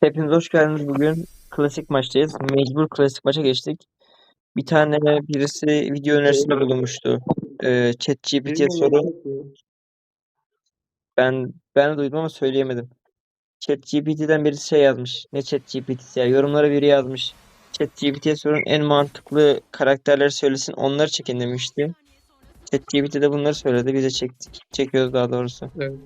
Hepiniz hoş geldiniz. Bugün klasik maçtayız. Mecbur klasik maça geçtik. Bir tane birisi video önerisinde bulunmuştu. Ee, ChatGPT'ye soru. Ben ben de duydum ama söyleyemedim. ChatGPT'den birisi şey yazmış. Ne ChatGPT'si ya? Yorumlara biri yazmış. ChatGPT'ye sorun en mantıklı karakterleri söylesin. Onları çekin demişti. ChatGPT de bunları söyledi. Biz de çektik. Çekiyoruz daha doğrusu. Evet.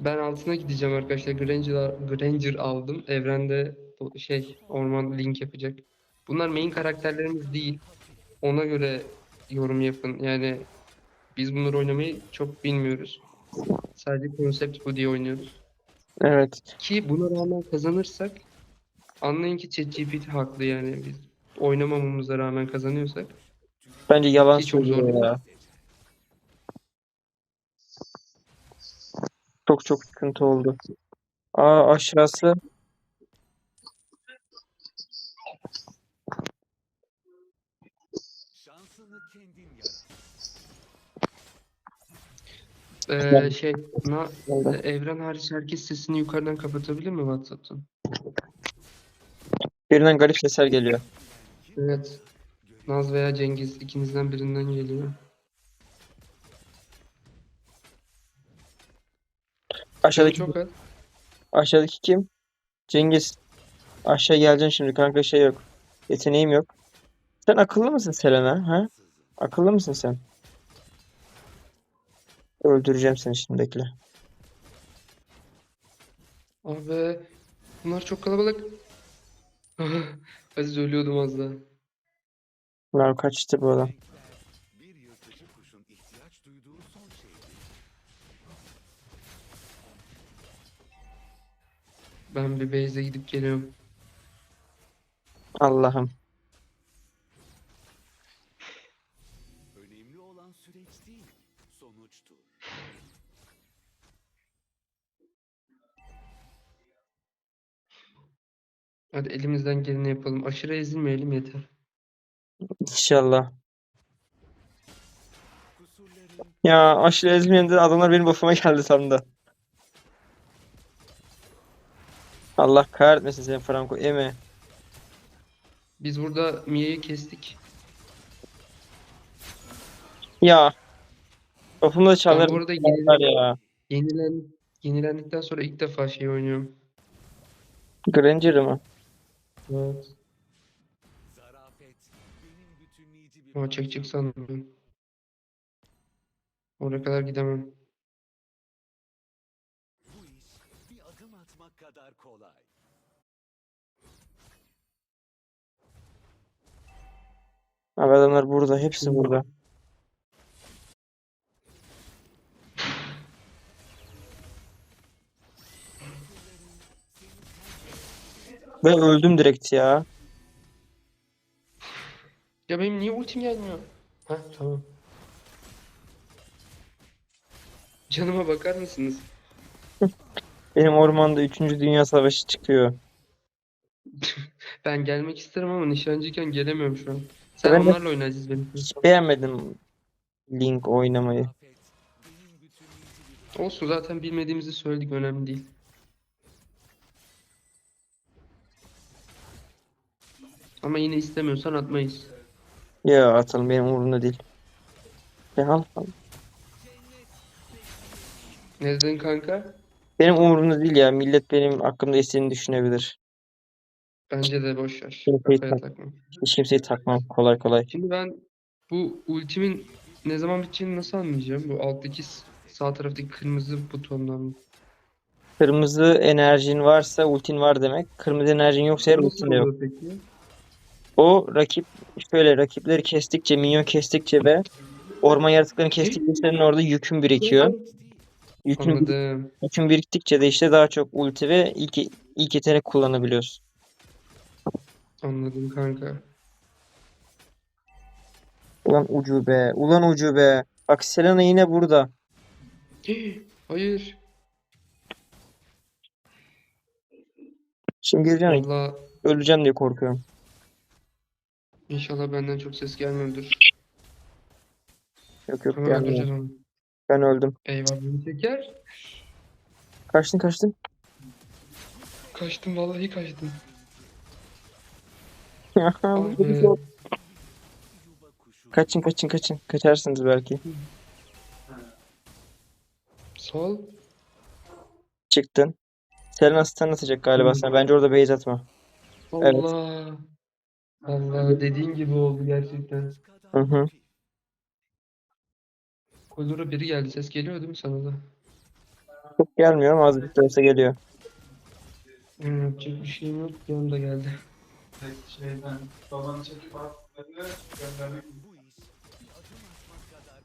Ben altına gideceğim arkadaşlar. Granger, Granger aldım. Evrende şey orman link yapacak. Bunlar main karakterlerimiz değil. Ona göre yorum yapın. Yani biz bunları oynamayı çok bilmiyoruz. Sadece konsept bu diye oynuyoruz. Evet. Ki buna rağmen kazanırsak anlayın ki ChatGPT haklı yani. Biz oynamamamıza rağmen kazanıyorsak. Bence yalan Ki çok zor söylüyor ya. Çok çok sıkıntı oldu. Aa aşağısı. Şansını kendin yarat. Ee, şey na, Oldu. evren hariç herkes sesini yukarıdan kapatabilir mi WhatsApp'tan? Birinden garip sesler geliyor. Evet. Naz veya Cengiz ikinizden birinden geliyor. Aşağıdaki Çok az. aşağıdaki kim? Cengiz. Aşağı geleceksin şimdi kanka şey yok. Yeteneğim yok. Sen akıllı mısın Selena? Ha? Akıllı mısın sen? Öldüreceğim seni şimdi bekle. Abi bunlar çok kalabalık. Aziz ölüyordum az daha. Lan kaçtı bu adam. Ben bir base'e gidip geliyorum. Allah'ım. Önemli olan süreç değil, sonuçtur. Hadi elimizden geleni yapalım. Aşırı ezilmeyelim yeter. İnşallah. Ya aşırı ezmeyen de adamlar benim buff'uma geldi sandı. Allah kahretmesin seni Franco eme. Biz burada Mia'yı kestik. Ya. Buff'umu da Ben çalar. bu arada çalar yenilen, ya. yenilen, yenilendikten sonra ilk defa şey oynuyorum. Granger'ı mı? Evet. Ama çekecek sandım. Oraya kadar gidemem. Kolay. Abi adamlar burada. Hepsi burada. Ben öldüm direkt ya. Ya benim niye ultim gelmiyor? Ha tamam. Canıma bakar mısınız? Benim ormanda 3. Dünya Savaşı çıkıyor. Ben gelmek isterim ama nişancıyken gelemiyorum şu an. Sen Ben de- onlarla oynayacağız benim. Hiç beğenmedim Link oynamayı. Olsun zaten bilmediğimizi söyledik önemli değil. Ama yine istemiyorsan atmayız. Ya atalım benim umurumda değil. Ya al, al. Ne dedin kanka? Benim umurumda değil ya. Millet benim hakkımda istediğini düşünebilir. Bence de boş ver. Kimseyi Kafaya tak- takma. Hiç kimseyi takmam kolay kolay. Şimdi ben bu ultimin ne zaman biteceğini nasıl anlayacağım? Bu alttaki s- sağ taraftaki kırmızı butondan mı? Kırmızı enerjin varsa ultin var demek. Kırmızı enerjin yoksa eğer Nasıl ultin de yok. oluyor peki? O rakip şöyle rakipleri kestikçe, minyon kestikçe ve orman yaratıklarını kestikçe senin orada yükün birikiyor. Yükün, Anladım. yükün biriktikçe de işte daha çok ulti ve ilk, ilk yetenek kullanabiliyorsun. Anladım kanka. Ulan ucube, ulan ucube. Bak Selena yine burada. Hayır. Şimdi gireceğim, Valla öleceğim diye korkuyorum. inşallah benden çok ses gelmiyordur. Yok yok Ama gelmiyor. öldüreceğiz onu. Ben öldüm. Eyvah beni çeker. Kaçtın kaçtın. Kaçtım vallahi kaçtım. Abi. Kaçın kaçın kaçın. Kaçarsınız belki. Sol. Çıktın. Selena stun atacak galiba sana. Bence orada base atma. Evet. Allah. Allah dediğin gibi oldu gerçekten. Hı hı. Koridora biri geldi. Ses geliyor değil mi sana da? Çok gelmiyor ama az bir sürese geliyor. Hmm, yapacak bir şeyim yok. Yanımda geldi. şeyden babanı çekip atmadı göndermek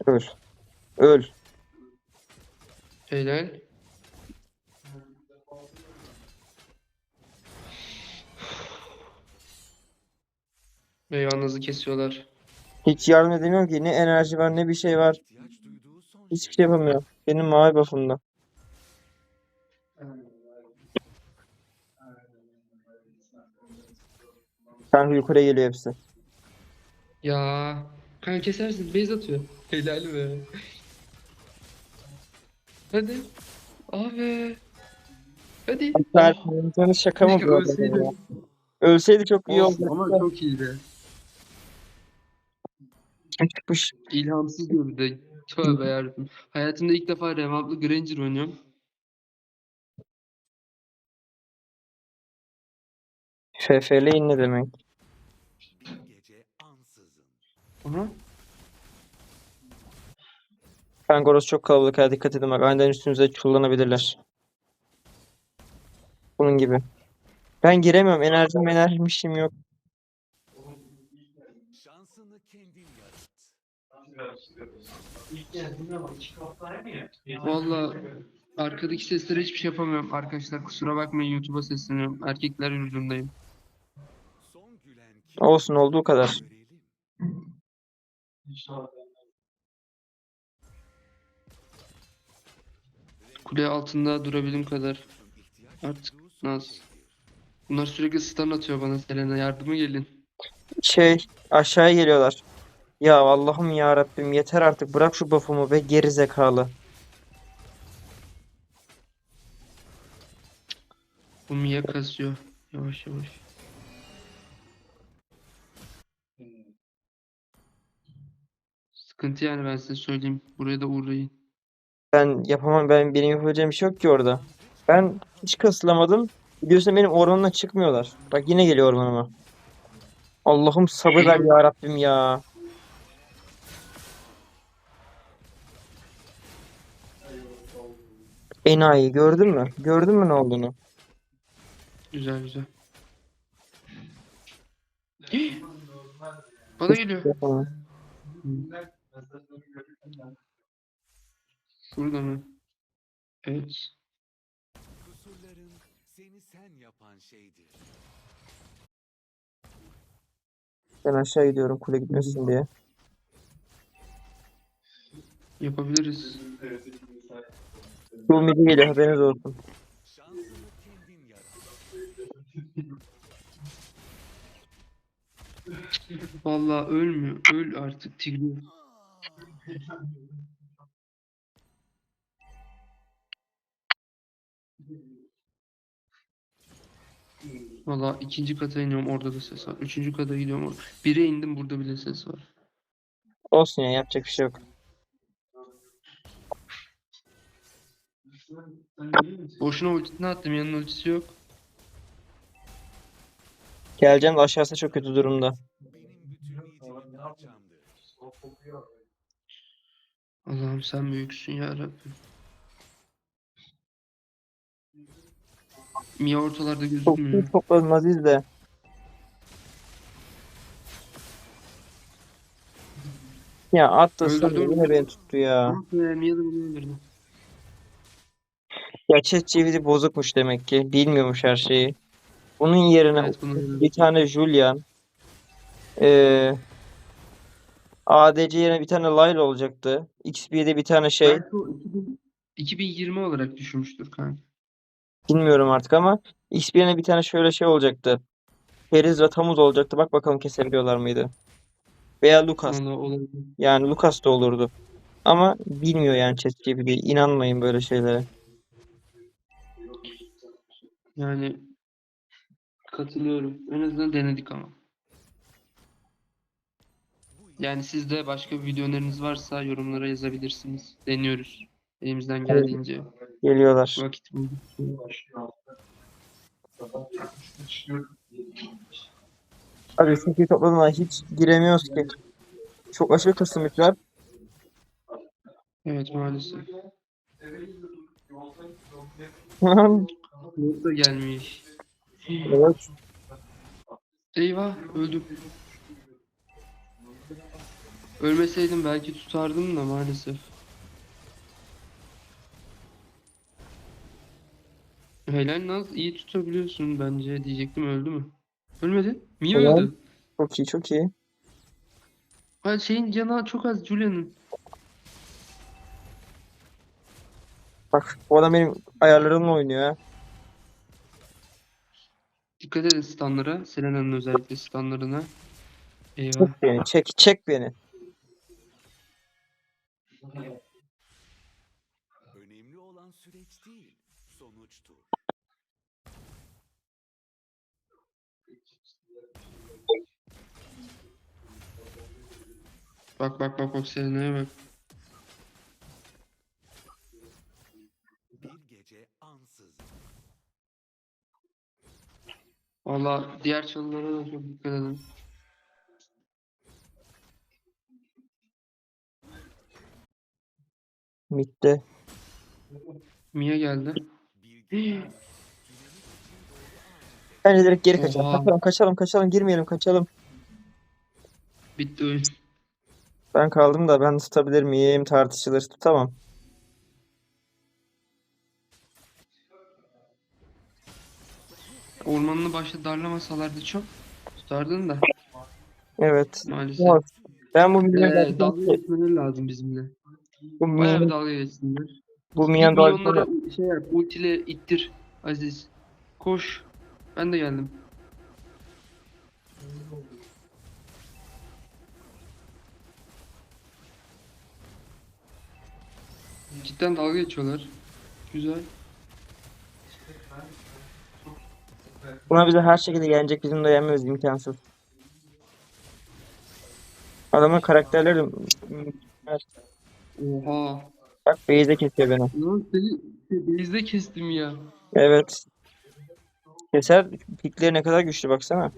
Öl. Öl. Helal. Ve yalnızı kesiyorlar. Hiç yardım edemiyorum ki. Ne enerji var ne bir şey var. Hiçbir şey yapamıyorum. Benim mavi buff'ımda. Kanka yukarıya geliyor hepsi. Ya. Kanka kesersin. Base atıyor. Helal be. Hadi. Abi. Hadi. Oh, insanı şaka mı bu ölseydi. ya? Ölseydi çok iyi olurdu. ama çok iyiydi. Çıkmış? İlhamsız de. Tövbe yarabbim. Hayatımda ilk defa revamplı Granger oynuyorum. FFL ne demek? bir gece ansızın. Aha. Kanka orası çok kalabalık ha dikkat edin bak aniden üstünüze çullanabilirler. Bunun gibi. Ben giremiyorum. Enerjim enerjim yok. Valla arkadaki seslere hiçbir şey yapamıyorum arkadaşlar. Kusura bakmayın YouTube'a sesleniyorum. Erkekler yurdundayım. Son gülen kim? Olsun olduğu kadar. Kule altında durabildiğim kadar. Artık Naz. Bunlar sürekli stun atıyor bana Selena. Yardıma gelin. Şey aşağıya geliyorlar. Ya Allah'ım ya Rabbim yeter artık bırak şu buff'umu be geri zekalı. Bu Mia kasıyor. Yavaş yavaş. Sıkıntı yani ben size söyleyeyim. Buraya da uğrayın. Ben yapamam ben benim yapabileceğim bir şey yok ki orada. Ben hiç kasılamadım. Biliyorsun benim ormanına çıkmıyorlar. Bak yine geliyor ormanıma. Allah'ım sabır ver ya Rabbim ya. Enayi gördün mü? Gördün mü ne olduğunu? Güzel güzel. Hii! Bana geliyor. Yapamam. Burada mı? Evet. Kusurların seni sen yapan şeydir. Ben aşağı gidiyorum kule gitmesin diye. Yapabiliriz. Bu midi geliyor haberiniz olsun. Vallahi ölmüyor. Öl artık Tigreal. Valla ikinci kata iniyorum orada da ses var. Üçüncü kata gidiyorum orada. Bire indim burada bile ses var. Olsun ya yapacak bir şey yok. Boşuna ultisini attım yanının ultisi yok. Geleceğim de aşağısı çok kötü durumda. Allah'ım sen büyüksün ya Rabbim. Mia ortalarda Çok gözükmüyor. iyi topladın Aziz de. Ya atlasın Öldürdüm. yine beni tuttu ya. Mia da beni öldürdü. Ya ChatGPT bozukmuş demek ki. Bilmiyormuş her şeyi. Bunun yerine Evet bunu bir tane Julian eee ADC yerine bir tane Lyle olacaktı. XP'de bir tane şey. Belki o 2000 2020 olarak düşmüştür kanka. Bilmiyorum artık ama XP yerine bir tane şöyle şey olacaktı. Periz Ratamuz olacaktı. Bak bakalım kesebiliyorlar mıydı? Veya Lucas. Olabilir. Yani Lucas da olurdu. Ama bilmiyor yani ChatGPT. İnanmayın böyle şeylere. Yani Katılıyorum. En azından denedik ama. Yani siz de başka bir video öneriniz varsa yorumlara yazabilirsiniz. Deniyoruz. Elimizden geldiğince. Geliyorlar. Vakit çok iyi topladın hiç giremiyoruz ki. Çok aşırı kısımlık var. Evet maalesef. evet. Not da gelmiş. Eyvah öldüm. Ölmeseydim belki tutardım da maalesef. Helal Naz iyi tutabiliyorsun bence diyecektim öldü mü? Ölmedi. Niye Helal. öldü? Çok iyi çok iyi. Ha şeyin canı çok az Julia'nın. Bak bu adam benim ayarlarımla oynuyor ha. Dikkat edin stunlara. Selena'nın özellikle stunlarına. Eyvah. Çek beni çek çek beni. Önemli olan süreç değil, sonuçtur. Bak bak bak bak Selena'ya bak. Valla diğer çalılara da çok dikkat edin. Mid'de. Mia geldi. Bence direkt geri kaçalım. Oha. Kaçalım kaçalım kaçalım girmeyelim kaçalım. Bitti oyun. Ben kaldım da ben tutabilir miyim tartışılır. Tutamam. Ormanını başta darlamasalardı çok tutardın da Evet. maalesef. Yok. Ben bu Ee, minyon dalga geçmeleri lazım bizimle. bu Bayağı bir dalga geçsinler. bu milyonlara dalgaları şey yap, ultiyle ittir Aziz. Koş. Ben de geldim. Cidden dalga geçiyorlar. Güzel. Buna bize her şekilde gelecek bizim de yenmemiz imkansız. Adamın karakterleri Oha. bak base'e kesiyor beni. Lan seni base'de kestim ya. Evet. Keser pikleri ne kadar güçlü baksana.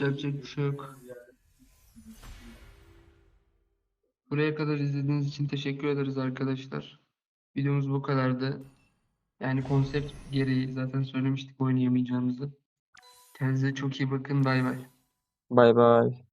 Yapacak bir şey yok. Buraya kadar izlediğiniz için teşekkür ederiz arkadaşlar. Videomuz bu kadardı. Yani konsept gereği zaten söylemiştik oynayamayacağımızı. Kendinize çok iyi bakın. Bay bay. Bay bay.